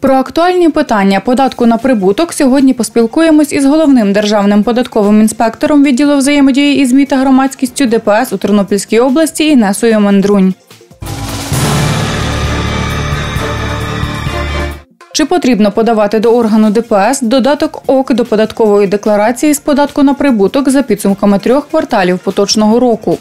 Про актуальні питання податку на прибуток сьогодні поспілкуємось із головним державним податковим інспектором відділу взаємодії із ЗМІ та громадськістю ДПС у Тернопільській області Інесою Мандрунь. Чи потрібно подавати до органу ДПС додаток ОК до податкової декларації з податку на прибуток за підсумками трьох кварталів поточного року?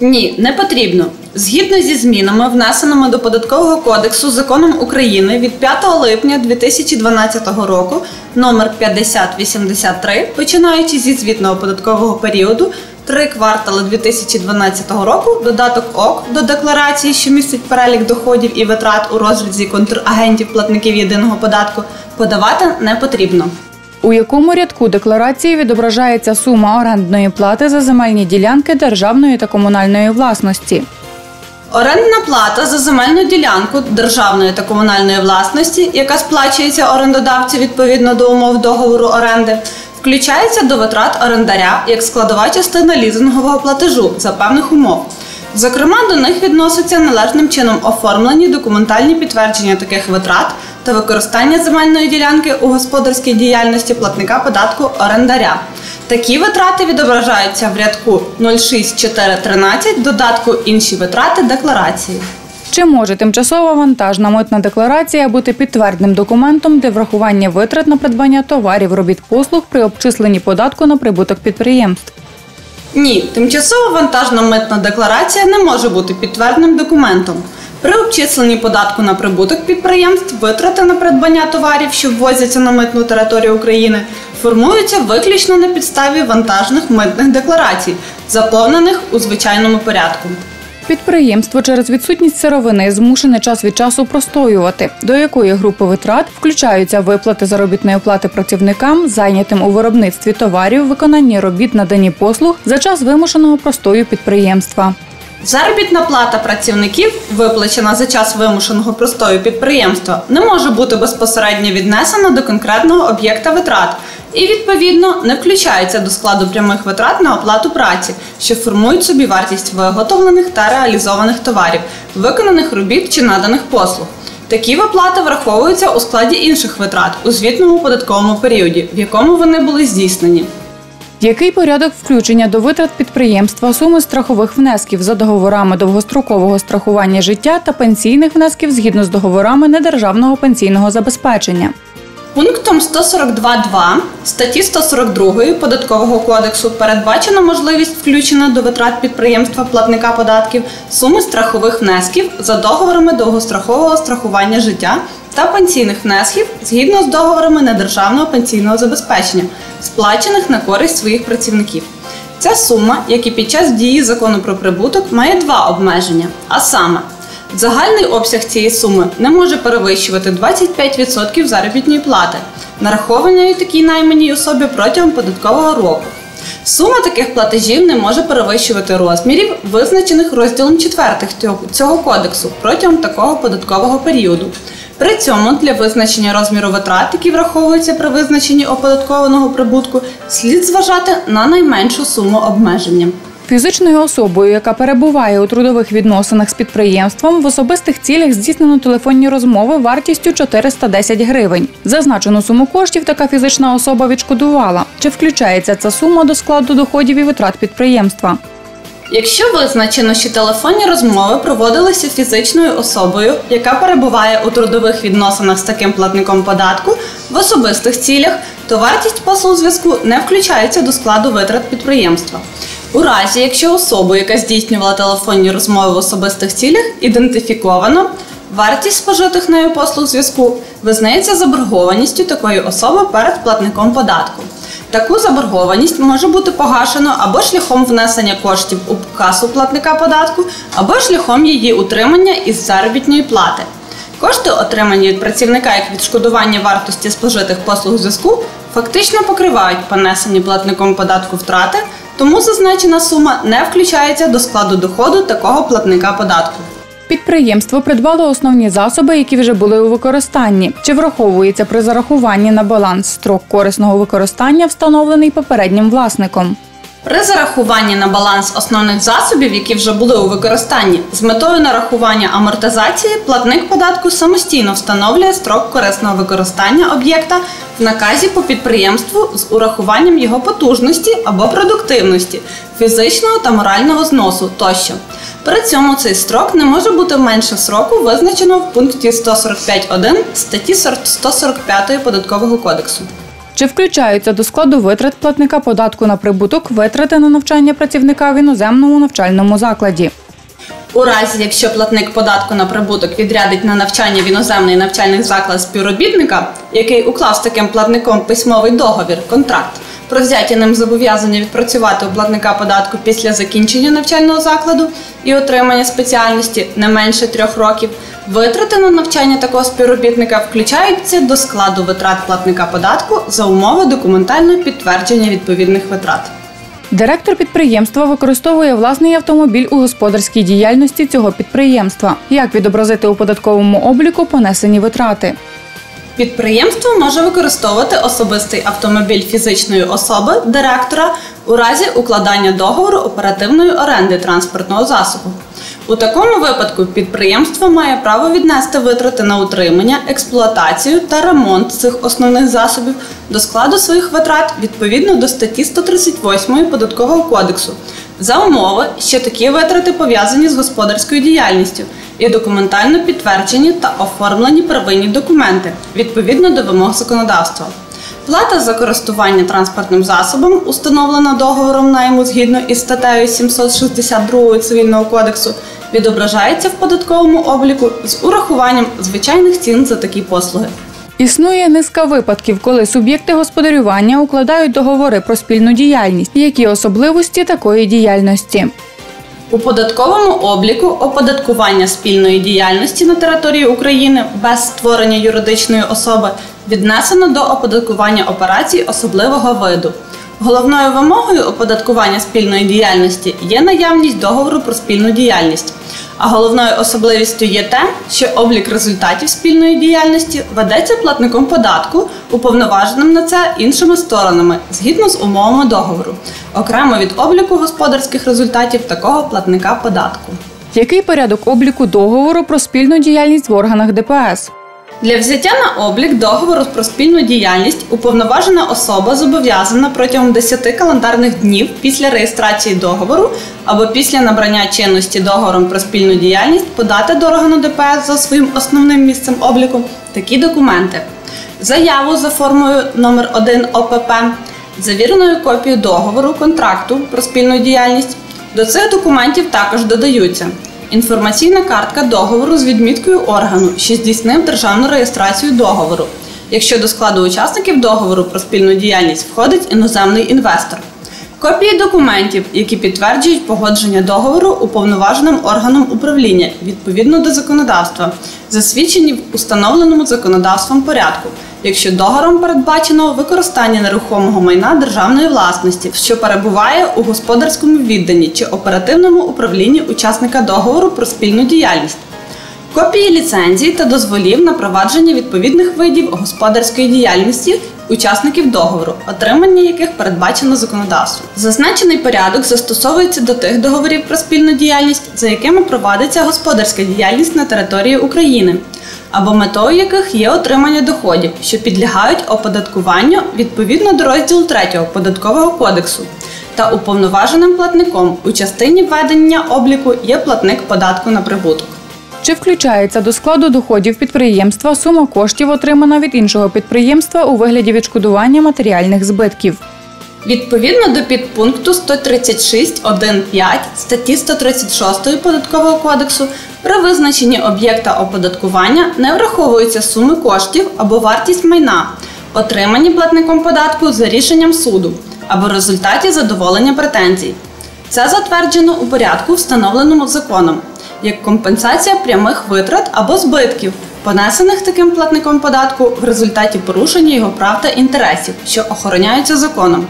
Ні, не потрібно. Згідно зі змінами, внесеними до податкового кодексу законом України від 5 липня 2012 року, номер 5083, починаючи зі звітного податкового періоду, три квартали 2012 року, додаток ОК до декларації, що містить перелік доходів і витрат у розрізі контрагентів платників єдиного податку, подавати не потрібно. У якому рядку декларації відображається сума орендної плати за земельні ділянки державної та комунальної власності? Орендна плата за земельну ділянку державної та комунальної власності, яка сплачується орендодавцю відповідно до умов договору оренди, включається до витрат орендаря як складова частина лізингового платежу за певних умов. Зокрема, до них відносяться належним чином оформлені документальні підтвердження таких витрат та використання земельної ділянки у господарській діяльності платника податку орендаря. Такі витрати відображаються в рядку 06413 додатку інші витрати декларації. Чи може тимчасова вантажна митна декларація бути підтвердним документом для врахування витрат на придбання товарів, робіт послуг при обчисленні податку на прибуток підприємств? Ні, тимчасова вантажна митна декларація не може бути підтвердним документом. При обчисленні податку на прибуток підприємств витрати на придбання товарів, що ввозяться на митну територію України, формуються виключно на підставі вантажних митних декларацій, заповнених у звичайному порядку. Підприємство через відсутність сировини змушене час від часу простоювати, до якої групи витрат включаються виплати заробітної плати працівникам, зайнятим у виробництві товарів, виконанні робіт, надані послуг за час вимушеного простою підприємства. Заробітна плата працівників, виплачена за час вимушеного простою підприємства, не може бути безпосередньо віднесена до конкретного об'єкта витрат і, відповідно, не включається до складу прямих витрат на оплату праці, що формують собі вартість виготовлених та реалізованих товарів, виконаних робіт чи наданих послуг. Такі виплати враховуються у складі інших витрат у звітному податковому періоді, в якому вони були здійснені. Який порядок включення до витрат підприємства суми страхових внесків за договорами довгострокового страхування життя та пенсійних внесків згідно з договорами недержавного пенсійного забезпечення? Пунктом 142.2 статті 142 Податкового кодексу передбачена можливість включення до витрат підприємства платника податків суми страхових внесків за договорами довгострокового страхування життя та пенсійних внесків згідно з договорами недержавного пенсійного забезпечення, сплачених на користь своїх працівників. Ця сума, як і під час дії закону про прибуток, має два обмеження, а саме Загальний обсяг цієї суми не може перевищувати 25% заробітної плати, нарахованої такій найманій особі протягом податкового року. Сума таких платежів не може перевищувати розмірів, визначених розділом 4 цього кодексу протягом такого податкового періоду. При цьому для визначення розміру витрат, які враховуються при визначенні оподаткованого прибутку, слід зважати на найменшу суму обмеження. Фізичною особою, яка перебуває у трудових відносинах з підприємством, в особистих цілях здійснено телефонні розмови вартістю 410 гривень. Зазначену суму коштів така фізична особа відшкодувала. Чи включається ця сума до складу доходів і витрат підприємства? Якщо визначено, що телефонні розмови проводилися фізичною особою, яка перебуває у трудових відносинах з таким платником податку в особистих цілях, то вартість послуг зв'язку не включається до складу витрат підприємства. У разі, якщо особу, яка здійснювала телефонні розмови в особистих цілях, ідентифіковано, вартість спожитих нею послуг зв'язку визнається заборгованістю такої особи перед платником податку. Таку заборгованість може бути погашено або шляхом внесення коштів у касу платника податку, або шляхом її утримання із заробітної плати. Кошти, отримані від працівника як відшкодування вартості спожитих послуг зв'язку, фактично покривають понесені платником податку втрати, тому зазначена сума не включається до складу доходу такого платника податку. Підприємство придбало основні засоби, які вже були у використанні. Чи враховується при зарахуванні на баланс строк корисного використання, встановлений попереднім власником? При зарахуванні на баланс основних засобів, які вже були у використанні, з метою нарахування амортизації, платник податку самостійно встановлює строк корисного використання об'єкта в наказі по підприємству з урахуванням його потужності або продуктивності, фізичного та морального зносу тощо. При цьому цей строк не може бути менше сроку, визначеного в пункті 145.1 статті 145 Податкового кодексу. Чи включаються до складу витрат платника податку на прибуток витрати на навчання працівника в іноземному навчальному закладі? У разі, якщо платник податку на прибуток відрядить на навчання в іноземний навчальний заклад співробітника, який уклав з таким платником письмовий договір, контракт, про взяття ним зобов'язання відпрацювати у платника податку після закінчення навчального закладу і отримання спеціальності не менше трьох років, витрати на навчання такого співробітника включаються до складу витрат платника податку за умови документального підтвердження відповідних витрат. Директор підприємства використовує власний автомобіль у господарській діяльності цього підприємства. Як відобразити у податковому обліку понесені витрати? Підприємство може використовувати особистий автомобіль фізичної особи директора у разі укладання договору оперативної оренди транспортного засобу. У такому випадку підприємство має право віднести витрати на утримання, експлуатацію та ремонт цих основних засобів до складу своїх витрат відповідно до статті 138 Податкового кодексу за умови, що такі витрати пов'язані з господарською діяльністю і документально підтверджені та оформлені первинні документи відповідно до вимог законодавства. Плата за користування транспортним засобом, установлена договором найму згідно із статтею 762 Цивільного кодексу, відображається в податковому обліку з урахуванням звичайних цін за такі послуги. Існує низка випадків, коли суб'єкти господарювання укладають договори про спільну діяльність. Які особливості такої діяльності? У податковому обліку оподаткування спільної діяльності на території України без створення юридичної особи віднесено до оподаткування операцій особливого виду. Головною вимогою оподаткування спільної діяльності є наявність договору про спільну діяльність. А головною особливістю є те, що облік результатів спільної діяльності ведеться платником податку, уповноваженим на це іншими сторонами згідно з умовами договору, окремо від обліку господарських результатів такого платника податку. Який порядок обліку договору про спільну діяльність в органах ДПС? Для взяття на облік договору про спільну діяльність уповноважена особа зобов'язана протягом 10 календарних днів після реєстрації договору або після набрання чинності договором про спільну діяльність подати до органу ДПС за своїм основним місцем обліку такі документи: заяву за формою номер 1 ОПП, завіреною копією договору контракту про спільну діяльність. До цих документів також додаються Інформаційна картка договору з відміткою органу, що здійснив державну реєстрацію договору, якщо до складу учасників договору про спільну діяльність входить іноземний інвестор. Копії документів, які підтверджують погодження договору уповноваженим органом управління відповідно до законодавства, засвідчені в установленому законодавством порядку, якщо договором передбачено використання нерухомого майна державної власності, що перебуває у господарському відданні чи оперативному управлінні учасника договору про спільну діяльність. Копії ліцензій та дозволів на провадження відповідних видів господарської діяльності учасників договору, отримання яких передбачено законодавством. Зазначений порядок застосовується до тих договорів про спільну діяльність, за якими провадиться господарська діяльність на території України, або метою яких є отримання доходів, що підлягають оподаткуванню відповідно до розділу 3 податкового кодексу. Та уповноваженим платником у частині ведення обліку є платник податку на прибуток. Чи включається до складу доходів підприємства сума коштів, отримана від іншого підприємства у вигляді відшкодування матеріальних збитків? Відповідно до підпункту 136.1.5 статті 136 податкового кодексу при визначенні об'єкта оподаткування не враховуються суми коштів або вартість майна, отримані платником податку за рішенням суду або результаті задоволення претензій. Це затверджено у порядку, встановленому законом як компенсація прямих витрат або збитків, понесених таким платником податку в результаті порушення його прав та інтересів, що охороняються законом,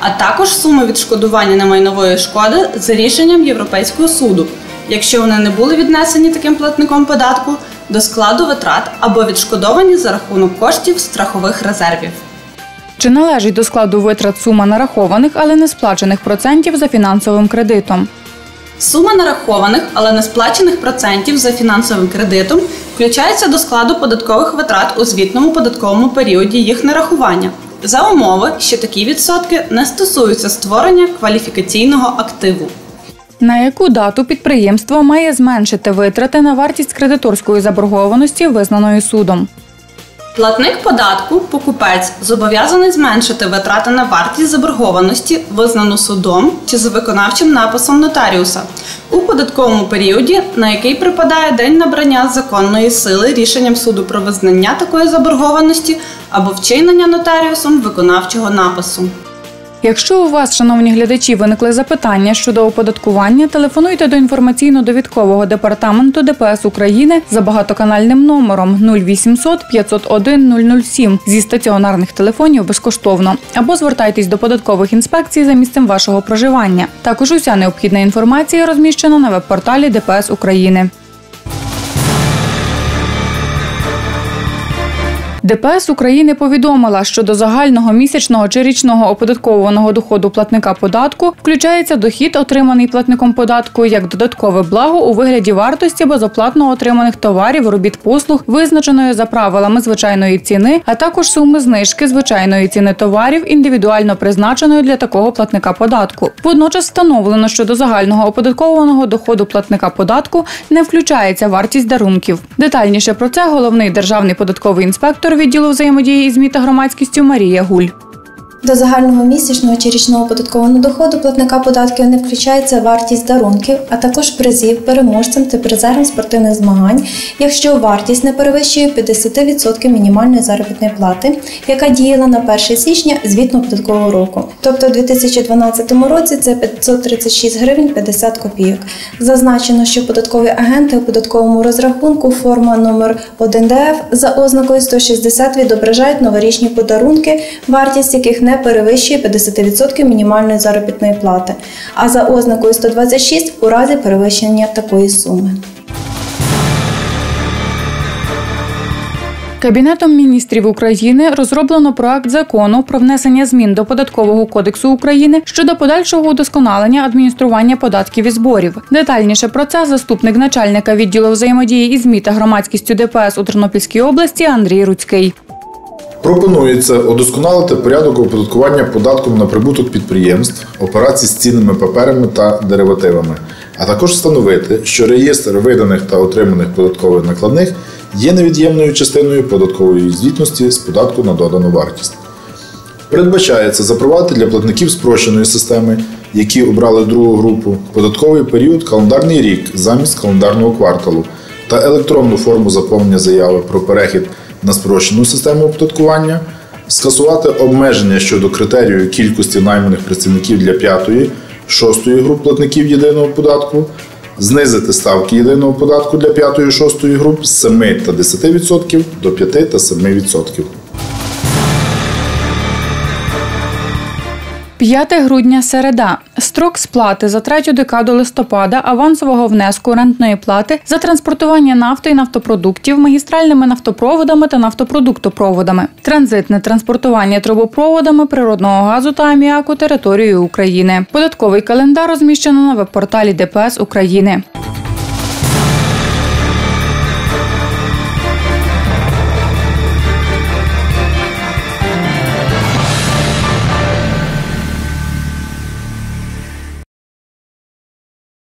а також суми відшкодування немайнової шкоди за рішенням Європейського суду, якщо вони не були віднесені таким платником податку до складу витрат або відшкодовані за рахунок коштів страхових резервів. Чи належить до складу витрат сума нарахованих, але не сплачених процентів за фінансовим кредитом? Сума нарахованих, але не сплачених процентів за фінансовим кредитом включається до складу податкових витрат у звітному податковому періоді їх нарахування за умови, що такі відсотки не стосуються створення кваліфікаційного активу. На яку дату підприємство має зменшити витрати на вартість кредиторської заборгованості, визнаної судом? Платник податку, покупець, зобов'язаний зменшити витрати на вартість заборгованості, визнану судом чи за виконавчим написом нотаріуса у податковому періоді, на який припадає день набрання законної сили рішенням суду про визнання такої заборгованості або вчинення нотаріусом виконавчого напису. Якщо у вас, шановні глядачі, виникли запитання щодо оподаткування, телефонуйте до інформаційно-довідкового департаменту ДПС України за багатоканальним номером 0800 501 007 зі стаціонарних телефонів безкоштовно або звертайтесь до податкових інспекцій за місцем вашого проживання. Також уся необхідна інформація розміщена на веб-порталі ДПС України. ДПС України повідомила, що до загального місячного чи річного оподатковуваного доходу платника податку включається дохід, отриманий платником податку як додаткове благо у вигляді вартості безоплатно отриманих товарів, робіт послуг, визначеної за правилами звичайної ціни, а також суми знижки звичайної ціни товарів, індивідуально призначеної для такого платника податку. Водночас встановлено, що до загального оподаткованого доходу платника податку не включається вартість дарунків. Детальніше про це головний державний податковий інспектор відділу взаємодії із ЗМІ та громадськістю Марія Гуль. До загального місячного чи річного податкового доходу платника податків не включається вартість дарунків, а також призів переможцям та призерам спортивних змагань, якщо вартість не перевищує 50% мінімальної заробітної плати, яка діяла на 1 січня звітного податкового року. Тобто у 2012 році це 536 гривень 50 копійок. Зазначено, що податкові агенти у податковому розрахунку форма номер 1 ДФ за ознакою 160 відображають новорічні подарунки, вартість яких не перевищує 50% мінімальної заробітної плати, а за ознакою 126 у разі перевищення такої суми. Кабінетом міністрів України розроблено проект закону про внесення змін до податкового кодексу України щодо подальшого удосконалення адміністрування податків і зборів. Детальніше про це заступник начальника відділу взаємодії із ЗМІ та громадськістю ДПС у Тернопільській області Андрій Руцький. Пропонується удосконалити порядок оподаткування податком на прибуток підприємств, операцій з цінними паперами та деривативами, а також встановити, що реєстр виданих та отриманих податкових накладних є невід'ємною частиною податкової звітності з податку на додану вартість. Передбачається запровадити для платників спрощеної системи, які обрали другу групу, податковий період календарний рік замість календарного кварталу та електронну форму заповнення заяви про перехід на спрощену систему оподаткування, скасувати обмеження щодо критерію кількості найманих працівників для п'ятої, шостої груп платників єдиного податку, знизити ставки єдиного податку для п'ятої шостої груп з 7 та 10% до 5 та 7%. 5 грудня середа. Строк сплати за третю декаду листопада авансового внеску рентної плати за транспортування нафти і нафтопродуктів магістральними нафтопроводами та нафтопродуктопроводами, транзитне транспортування трубопроводами природного газу та аміаку територією України. Податковий календар розміщено на веб-порталі ДПС України.